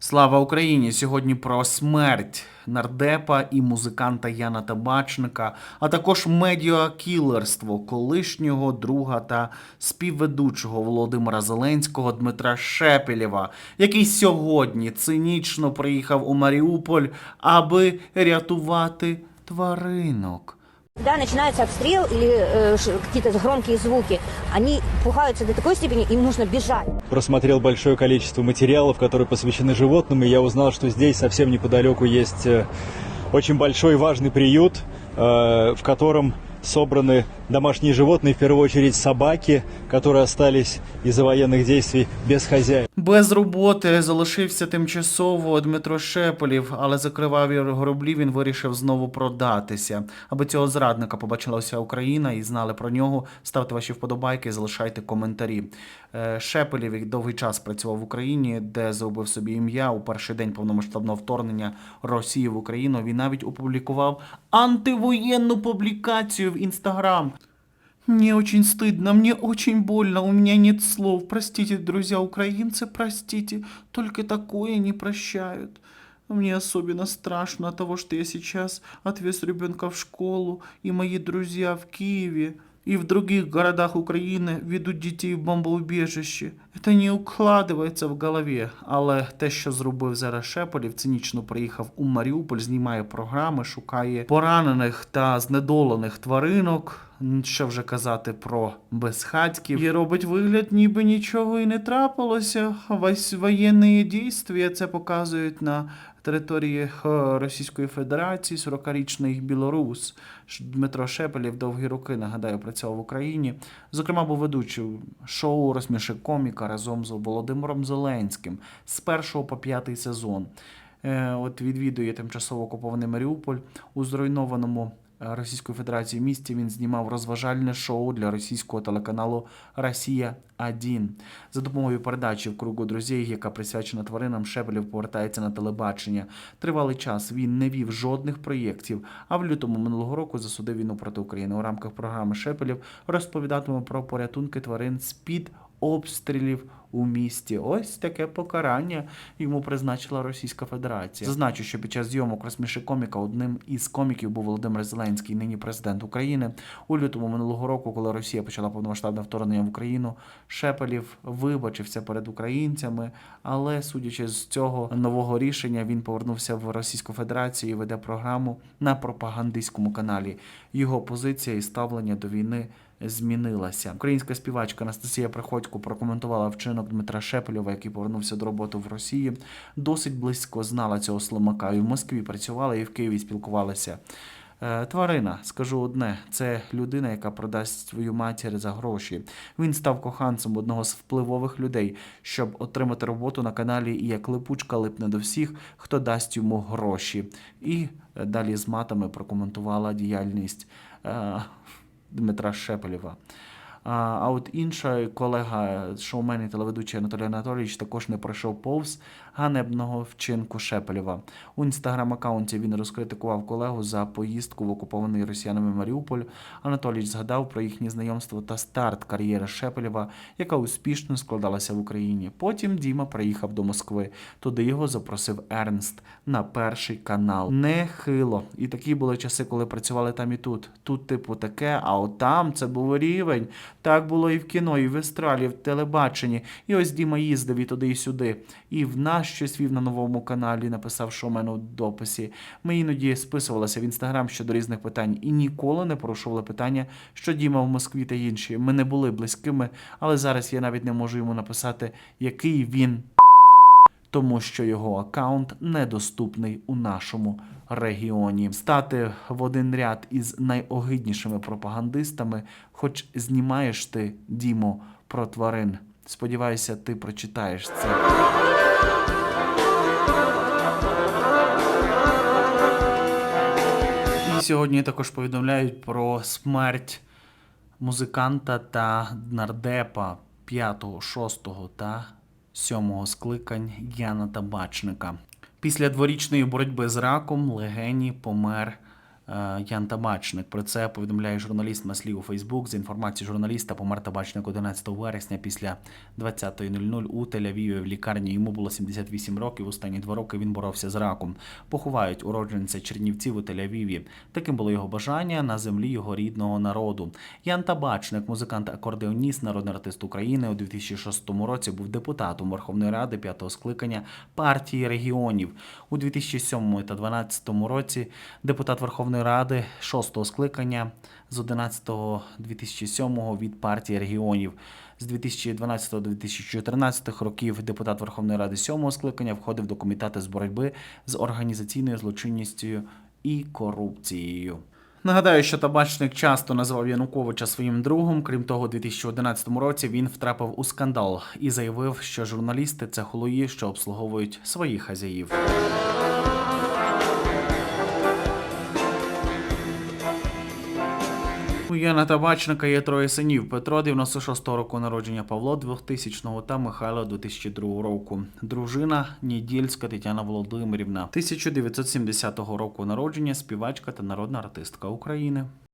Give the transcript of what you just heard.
Слава Україні! Сьогодні про смерть нардепа і музиканта Яна Табачника, а також медіакілерство колишнього друга та співведучого Володимира Зеленського Дмитра Шепелєва, який сьогодні цинічно приїхав у Маріуполь, аби рятувати тваринок. Когда начинается обстрел или э, какие-то громкие звуки, они пугаются до такой степени, им нужно бежать. просмотрел большое количество материалов, которые посвящены животным, и я узнал, что здесь совсем неподалеку есть э, очень большой важный приют, э, в котором собраны домашние животные, в первую очередь собаки, которые остались из-за военных действий без хозяев. Без роботи залишився тимчасово Дмитро Шепелів, але за криваві гороблі він вирішив знову продатися. Аби цього зрадника побачила вся Україна і знали про нього. Ставте ваші вподобайки, залишайте коментарі. Е, Шепелів який довгий час працював в Україні, де зробив собі ім'я у перший день повномасштабного вторгнення Росії в Україну. Він навіть опублікував антивоєнну публікацію в Інстаграм. Мне очень стыдно, мне очень больно, у меня нет слов. Простите, друзья украинцы, простите, только такое не прощают. Мне особенно страшно от того, что я сейчас отвез ребенка в школу, и мои друзья в Киеве и в других городах Украины ведут детей в бомбоубежище. Это не укладывается в голові. Але те, що зробив зараз Шепелів, цинічно приїхав у Маріуполь, знімає програми, шукає поранених та знедолених тваринок. М, Що вже казати про безхатьків. І робить вигляд, ніби нічого і не трапилося. Весь воєнні дійства це показують на території Російської Федерації, 40-річний білорус Дмитро Шепелєв довгі роки, нагадаю, працював в Україні. Зокрема, був ведучим шоу Розсміши коміка разом з Володимиром Зеленським з першого по п'ятий сезон. Е, От відвідує тимчасово окупований Маріуполь у зруйнованому Російської Федерації місті. Він знімав розважальне шоу для російського телеканалу Росія 1 За допомогою передачі в кругу друзів, яка присвячена тваринам, Шепелєв повертається на телебачення. Тривалий час він не вів жодних проєктів, а в лютому минулого року засудив війну проти України. У рамках програми Шепелєв розповідатиме про порятунки тварин з-під обстрілів у місті. Ось таке покарання йому призначила Російська Федерація. Зазначу, що під час зйомок розсміши коміка одним із коміків був Володимир Зеленський, нині президент України. У лютому минулого року, коли Росія почала повномасштабне вторгнення в Україну, Шепелів вибачився перед українцями, але судячи з цього нового рішення, він повернувся в Російську Федерацію і веде програму на пропагандистському каналі. Його позиція і ставлення до війни змінилася. Українська співачка Анастасія Приходько прокоментувала вчинок Дмитра Шепелєва, який повернувся до роботи в Росії. Досить близько знала цього слимака. І в Москві працювала, і в Києві спілкувалася. Е, Тварина, скажу одне, це людина, яка продасть свою матір за гроші. Він став коханцем одного з впливових людей, щоб отримати роботу на каналі, і як липучка липне до всіх, хто дасть йому гроші. І е, далі з матами прокоментувала діяльність е, Дмитра Шепелєва. А, от інша колега, шоумен і телеведучий Анатолій Анатолійович, також не пройшов повз ганебного вчинку Шепелєва. У інстаграм-аккаунті він розкритикував колегу за поїздку в окупований росіянами Маріуполь. Анатолійович згадав про їхнє знайомство та старт кар'єри Шепелєва, яка успішно складалася в Україні. Потім Діма приїхав до Москви. Туди його запросив Ернст на перший канал. Нехило. І такі були часи, коли працювали там і тут. Тут, типу, таке, а от там це був рівень. Так було і в кіно, і в естралі, і в телебаченні. І ось Діма їздив і туди, і сюди. І в нас щось вів на новому каналі, написав шоумен у дописі. Ми іноді списувалися в інстаграм щодо різних питань і ніколи не порушували питання, що Діма в Москві та інші. Ми не були близькими, але зараз я навіть не можу йому написати, який він тому що його аккаунт недоступний у нашому регіоні. Стати в один ряд із найогиднішими пропагандистами, хоч знімаєш ти, Дімо, про тварин. Сподіваюся, ти прочитаєш це. І сьогодні також повідомляють про смерть музиканта та нардепа 5, 6 та 7 скликань Яна Табачника. Після дворічної боротьби з раком легені помер Ян Табачник. Про це повідомляє журналіст Маслі у Фейсбук. За інформацією журналіста, помер Табачник 11 вересня після 20.00 у Тель-Авіві в лікарні. Йому було 78 років. Останні два роки він боровся з раком. Поховають уродженця Чернівців у Тель-Авіві. Таким було його бажання на землі його рідного народу. Ян Табачник, музикант-акордеоніст, народний артист України у 2006 році був депутатом Верховної Ради п'ятого скликання партії регіонів. У 2007 та 2012 році депутат Верховної Ради шостого скликання з 11 2007 від партії регіонів. З 2012 до 2014 років депутат Верховної Ради сьомого скликання входив до комітету з боротьби з організаційною злочинністю і корупцією. Нагадаю, що табачник часто називав Януковича своїм другом. Крім того, у 2011 році він втрапив у скандал і заявив, що журналісти це холої, що обслуговують своїх хазяїв. У Яна Табачника є троє синів: Петро 96-го року народження, Павло 2000-го та Михайло 2002 року. Дружина Нідільська Тетяна Володимирівна, 1970 року народження, співачка та народна артистка України.